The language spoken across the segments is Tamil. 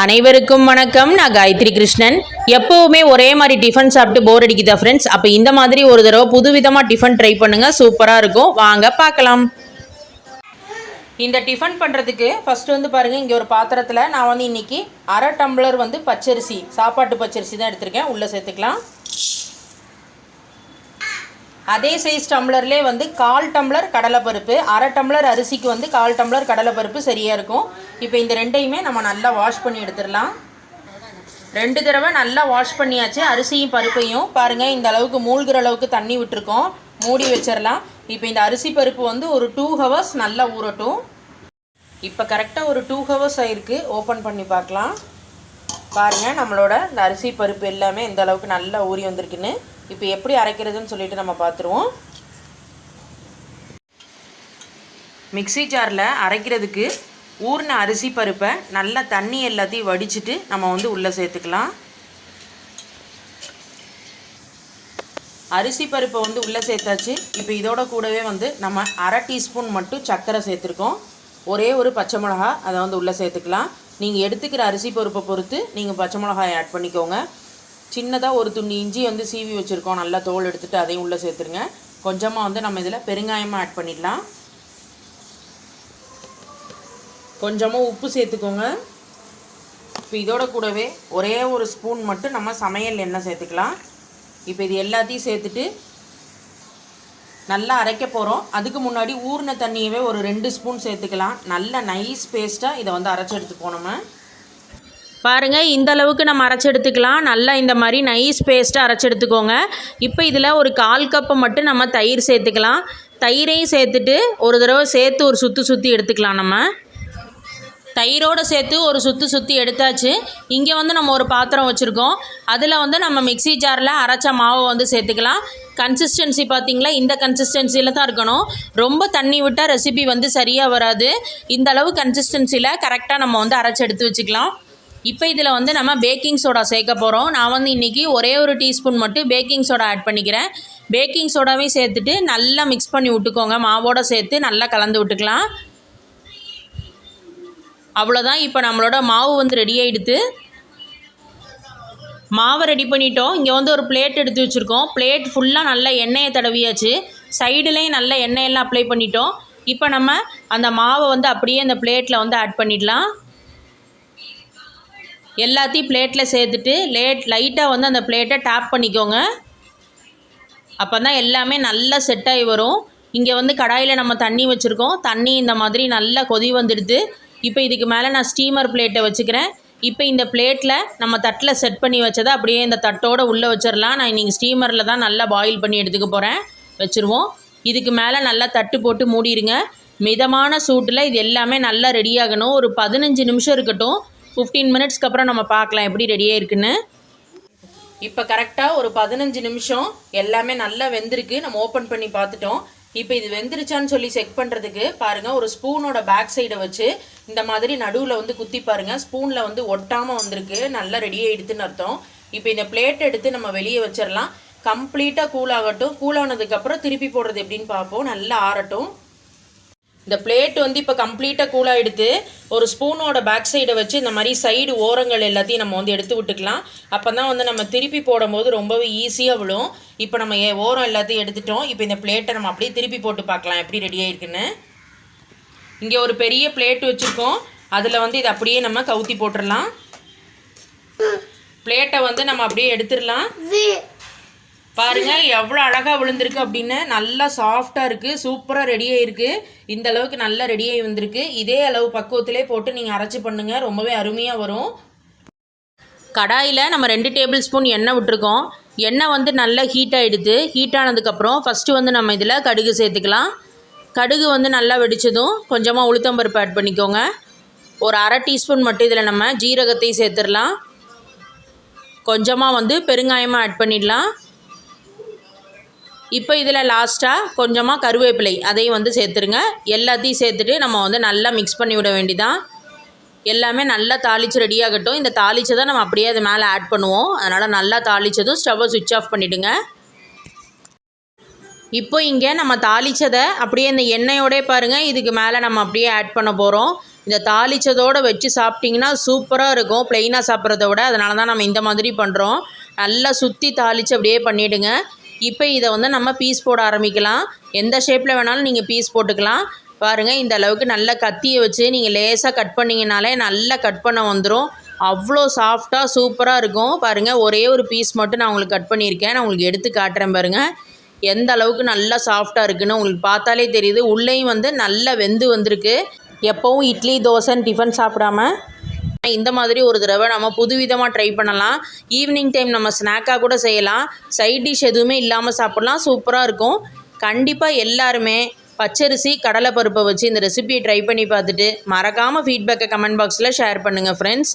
அனைவருக்கும் வணக்கம். நான் காயத்ரி கிருஷ்ணன். எப்போவுமே ஒரே மாதிரி டிஃபன் சாப்பிட்டு போர் அடிக்குதா ஃப்ரெண்ட்ஸ் அப்போ இந்த மாதிரி ஒரு தடவை புதுவிதமாக டிஃபன் ட்ரை பண்ணுங்கள் சூப்பராக இருக்கும். வாங்க பார்க்கலாம். இந்த டிஃபன் பண்ணுறதுக்கு ஃபஸ்ட்டு வந்து பாருங்கள் இங்கே ஒரு பாத்திரத்தில் நான் வந்து இன்னைக்கு அரை டம்ளர் வந்து பச்சரிசி சாப்பாட்டு பச்சரிசி தான் எடுத்திருக்கேன். உள்ளே சேர்த்துக்கலாம். அதே சைஸ் டம்ளர்லேயே வந்து கால் டம்ளர் கடலைப்பருப்பு அரை டம்ளர் அரிசிக்கு வந்து கால் டம்ளர் கடலைப்பருப்பு சரியாக இருக்கும். இப்போ இந்த ரெண்டையுமே நம்ம நல்லா வாஷ் பண்ணி எடுத்துடலாம். ரெண்டு தடவை நல்லா வாஷ் பண்ணியாச்சு அரிசியும் பருப்பையும். பாருங்கள் இந்த அளவுக்கு மூழ்கிற அளவுக்கு தண்ணி விட்டுருக்கோம். மூடி வச்சிடலாம். இப்போ இந்த அரிசி பருப்பு வந்து ஒரு டூ ஹவர்ஸ் நல்லா ஊறட்டும். இப்போ கரெக்டாக ஒரு டூ ஹவர்ஸ் ஆயிருக்கு. ஓப்பன் பண்ணி பார்க்கலாம். பாருங்கள் நம்மளோட இந்த அரிசி பருப்பு எல்லாமே இந்த அளவுக்கு நல்லா ஊறி வந்திருக்குன்னு. இப்போ எப்படி அரைக்கிறதுன்னு சொல்லிட்டு நம்ம பார்த்துருவோம் மிக்ஸி ஜாரில் அரைக்கிறதுக்கு ஊறின அரிசி பருப்பை நல்லா தண்ணி எல்லாத்தையும் வடிச்சிட்டு நம்ம வந்து உள்ளே சேர்த்துக்கலாம். அரிசி பருப்பை வந்து உள்ளே சேர்த்தாச்சு. இப்போ இதோட கூடவே வந்து நம்ம அரை டீஸ்பூன் மட்டும் சர்க்கரை சேர்த்துருக்கோம். ஒரே ஒரு பச்சை மிளகா அதை வந்து உள்ளே சேர்த்துக்கலாம். நீங்கள் எடுத்துக்கிற அரிசி பருப்பை பொறுத்து நீங்கள் பச்சை மிளகாய் ஆட் பண்ணிக்கோங்க. சின்னதாக ஒரு துண்டு இஞ்சி வந்து சீவி வச்சுருக்கோம். நல்லா தோல் எடுத்துகிட்டு அதையும் உள்ளே சேர்த்துருங்க. கொஞ்சமாக வந்து நம்ம இதில் பெருங்காயமாக ஆட் பண்ணிடலாம். கொஞ்சமாக உப்பு சேர்த்துக்கோங்க. இப்போ இதோட கூடவே ஒரே ஒரு ஸ்பூன் மட்டும் நம்ம சமையல் எண்ணெய் சேர்த்துக்கலாம். இப்போ இது எல்லாத்தையும் சேர்த்துட்டு நல்லா அரைக்க போகிறோம் அதுக்கு முன்னாடி ஊறின தண்ணியவே ஒரு ரெண்டு ஸ்பூன் சேர்த்துக்கலாம். நல்ல நைஸ் பேஸ்ட்டாக இதை வந்து அரைச்சி எடுத்துப்போம் நம்ம. பாருங்கள் இந்த அளவுக்கு நம்ம அரைச்சி எடுத்துக்கலாம். நல்லா இந்த மாதிரி நைஸ் பேஸ்ட்டாக அரைச்சி எடுத்துக்கோங்க. இப்போ இதில் ஒரு கால் கப்பு மட்டும் நம்ம தயிர் சேர்த்துக்கலாம். தயிரையும் சேர்த்துட்டு ஒரு தடவை சேர்த்து ஒரு சுற்றி சுற்றி எடுத்துக்கலாம் நம்ம. தயிரோடு சேர்த்து ஒரு சுற்றி சுற்றி எடுத்தாச்சு. இங்கே வந்து நம்ம ஒரு பாத்திரம் வச்சுருக்கோம். அதில் வந்து நம்ம மிக்ஸி ஜாரில் அரைச்ச மாவை வந்து சேர்த்துக்கலாம். கன்சிஸ்டன்சி பார்த்திங்களா இந்த கன்சிஸ்டன்சியில் தான் இருக்கணும். ரொம்ப தண்ணி விட்டால் ரெசிபி வந்து சரியாக வராது. இந்த அளவு கன்சிஸ்டன்சியில் கரெக்டாக நம்ம வந்து அரைச்சி எடுத்து வச்சுக்கலாம். இப்போ இதில் வந்து நம்ம பேக்கிங் சோடா சேர்க்க போகிறோம் நான் வந்து இன்றைக்கி ஒரே ஒரு டீஸ்பூன் மட்டும் பேக்கிங் சோடா ஆட் பண்ணிக்கிறேன். பேக்கிங் சோடாவையும் சேர்த்துட்டு நல்லா மிக்ஸ் பண்ணி விட்டுக்கோங்க. மாவோடு சேர்த்து நல்லா கலந்து விட்டுக்கலாம். அவ்வளோதான் இப்போ நம்மளோட மாவு வந்து ரெடி ஆகிடுது மாவை ரெடி பண்ணிட்டோம். இங்கே வந்து ஒரு பிளேட் எடுத்து வச்சுருக்கோம். பிளேட் ஃபுல்லாக நல்லா எண்ணெயை தடவியாச்சு. சைடுலேயும் நல்லா எண்ணெயெல்லாம் அப்ளை பண்ணிட்டோம். இப்போ நம்ம அந்த மாவை வந்து அப்படியே அந்த பிளேட்டில் வந்து ஆட் பண்ணிடலாம். எல்லாத்தையும் பிளேட்டில் சேர்த்துட்டு லேட் லைட்டாக வந்து அந்த பிளேட்டை டேப் பண்ணிக்கோங்க. அப்போ தான் எல்லாமே நல்லா செட்டாகி வரும். இங்கே வந்து கடாயில் நம்ம தண்ணி வச்சுருக்கோம். தண்ணி இந்த மாதிரி நல்லா கொதி வந்துடுது. இப்போ இதுக்கு மேலே நான் ஸ்டீமர் பிளேட்டை வச்சுக்கிறேன். இப்போ இந்த பிளேட்டில் நம்ம தட்டில் செட் பண்ணி வச்சதை அப்படியே இந்த தட்டோடு உள்ளே வச்சிடலாம் நான் இன்றைக்கி ஸ்டீமரில் தான் நல்லா பாயில் பண்ணி எடுத்துக்க போகிறேன் வச்சுருவோம். இதுக்கு மேலே நல்லா தட்டு போட்டு மூடிடுங்க. மிதமான சூட்டில் இது எல்லாமே நல்லா ரெடி ஆகணும். ஒரு பதினஞ்சு நிமிஷம் இருக்கட்டும். ஃபிஃப்டீன் மினிட்ஸ்க்கு அப்புறம் நம்ம பார்க்கலாம் எப்படி ரெடியாக இருக்குன்னு. இப்போ கரெக்டாக ஒரு பதினஞ்சு நிமிஷம் எல்லாமே நல்லா வெந்திருக்கு. நம்ம ஓப்பன் பண்ணி பார்த்துட்டோம். இப்போ இது வெந்துருச்சான்னு சொல்லி செக் பண்ணுறதுக்கு பாருங்கள் ஒரு ஸ்பூனோட பேக் சைடை வச்சு இந்த மாதிரி நடுவில் வந்து குத்தி பாருங்கள் ஸ்பூனில் வந்து ஒட்டாமல் வந்திருக்கு. நல்லா ரெடியாக எடுத்துன்னு அர்த்தம். இப்போ இந்த பிளேட் எடுத்து நம்ம வெளியே வச்சிடலாம் கம்ப்ளீட்டாக கூல் ஆகட்டும். கூல் ஆனதுக்கப்புறம் திருப்பி போடுறது எப்படின்னு பார்ப்போம். நல்லா ஆறட்டும். இந்த பிளேட் வந்து இப்போ கம்ப்ளீட்டாக கூலாகிடுது ஒரு ஸ்பூனோட பேக் சைடை வச்சு இந்த மாதிரி சைடு ஓரங்கள் எல்லாத்தையும் நம்ம வந்து எடுத்து விட்டுக்கலாம். அப்போ தான் வந்து நம்ம திருப்பி போடும்போது ரொம்பவே ஈஸியாக விழும். இப்போ நம்ம ஏ ஓரம் எல்லாத்தையும் எடுத்துட்டோம். இப்போ இந்த பிளேட்டை நம்ம அப்படியே திருப்பி போட்டு பார்க்கலாம். எப்படி ரெடி ஆயிருக்குன்னு. இங்கே ஒரு பெரிய பிளேட் வச்சுருக்கோம். அதில் வந்து இதை அப்படியே நம்ம கவுத்தி போட்டுடலாம் பிளேட்டை வந்து நம்ம அப்படியே எடுத்துடலாம். பாருங்க எவ்வளோ அழகாக விழுந்திருக்கு அப்படின்னு. நல்லா சாஃப்டாக இருக்குது சூப்பராக ரெடியாக இருக்குது இந்த அளவுக்கு நல்லா ரெடியாகி வந்திருக்கு. இதே அளவு பக்குவத்திலே போட்டு நீங்கள் அரைச்சி பண்ணுங்கள் ரொம்பவே அருமையாக வரும். கடாயில் நம்ம ரெண்டு டேபிள் ஸ்பூன் எண்ணெய் விட்டுருக்கோம். எண்ணெய் வந்து நல்லா ஹீட் ஆகிடுது ஹீட் ஆனதுக்கப்புறம் ஃபஸ்ட்டு வந்து நம்ம இதில் கடுகு சேர்த்துக்கலாம். கடுகு வந்து நல்லா வெடித்ததும் கொஞ்சமாக உளுத்தம்பருப்பு ஆட் பண்ணிக்கோங்க. ஒரு அரை டீஸ்பூன் மட்டும் இதில் நம்ம ஜீரகத்தையும் சேர்த்துடலாம். கொஞ்சமாக வந்து பெருங்காயமாக ஆட் பண்ணிடலாம். இப்போ இதில் லாஸ்ட்டாக கொஞ்சமாக கருவேப்பிலை அதையும் வந்து சேர்த்துருங்க. எல்லாத்தையும் சேர்த்துட்டு நம்ம வந்து நல்லா மிக்ஸ் பண்ணி விட வேண்டிதான். எல்லாமே நல்லா தாளித்து ரெடியாகட்டும் இந்த தாளிச்சதை நம்ம அப்படியே அது மேலே ஆட் பண்ணுவோம். அதனால் நல்லா தாளித்ததும் ஸ்டவ்வை சுவிட்ச் ஆஃப் பண்ணிவிடுங்க இப்போ இங்கே நம்ம தாளிச்சதை அப்படியே இந்த எண்ணெயோடே பாருங்கள் இதுக்கு மேலே நம்ம அப்படியே ஆட் பண்ண போகிறோம் இந்த தாளித்ததோடு வச்சு சாப்பிட்டிங்கன்னா சூப்பராக இருக்கும். ப்ளெயினாக சாப்பிட்றத விட. அதனால தான் நம்ம இந்த மாதிரி பண்ணுறோம் நல்லா சுற்றி தாளித்து அப்படியே பண்ணிவிடுங்க இப்போ இதை வந்து நம்ம பீஸ் போட ஆரம்பிக்கலாம். எந்த ஷேப்பில் வேணாலும் நீங்கள் பீஸ் போட்டுக்கலாம். பாருங்கள் இந்த அளவுக்கு நல்லா கத்தியை வச்சு நீங்கள் லேசாக கட் பண்ணிங்கனாலே நல்லா கட் பண்ண வந்துடும் அவ்வளோ சாஃப்டாக சூப்பராக இருக்கும். பாருங்கள் ஒரே ஒரு பீஸ் மட்டும் நான் உங்களுக்கு கட் பண்ணியிருக்கேன். நான் உங்களுக்கு எடுத்து காட்டுறேன் பாருங்கள் எந்த அளவுக்கு நல்லா சாஃப்டாக இருக்குன்னு உங்களுக்கு பார்த்தாலே தெரியுது. உள்ளேயும் வந்து நல்லா வெந்து வந்திருக்கு. எப்போவும் இட்லி தோசைன்னு டிஃபன் சாப்பிடாம இந்த மாதிரி ஒரு தடவை நம்ம புதுவிதமாக ட்ரை பண்ணலாம். ஈவினிங் டைம் நம்ம ஸ்நாக்காக கூட செய்யலாம். சைட் டிஷ் எதுவுமே இல்லாமல் சாப்பிட்லாம். சூப்பராக இருக்கும். கண்டிப்பாக எல்லாருமே பச்சரிசி கடலைப்பருப்பை வச்சு இந்த ரெசிபியை ட்ரை பண்ணி பார்த்துட்டு மறக்காமல் ஃபீட்பேக்கை கமெண்ட் பாக்ஸில் ஷேர் பண்ணுங்கள் ஃப்ரெண்ட்ஸ்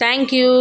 தேங்க்யூ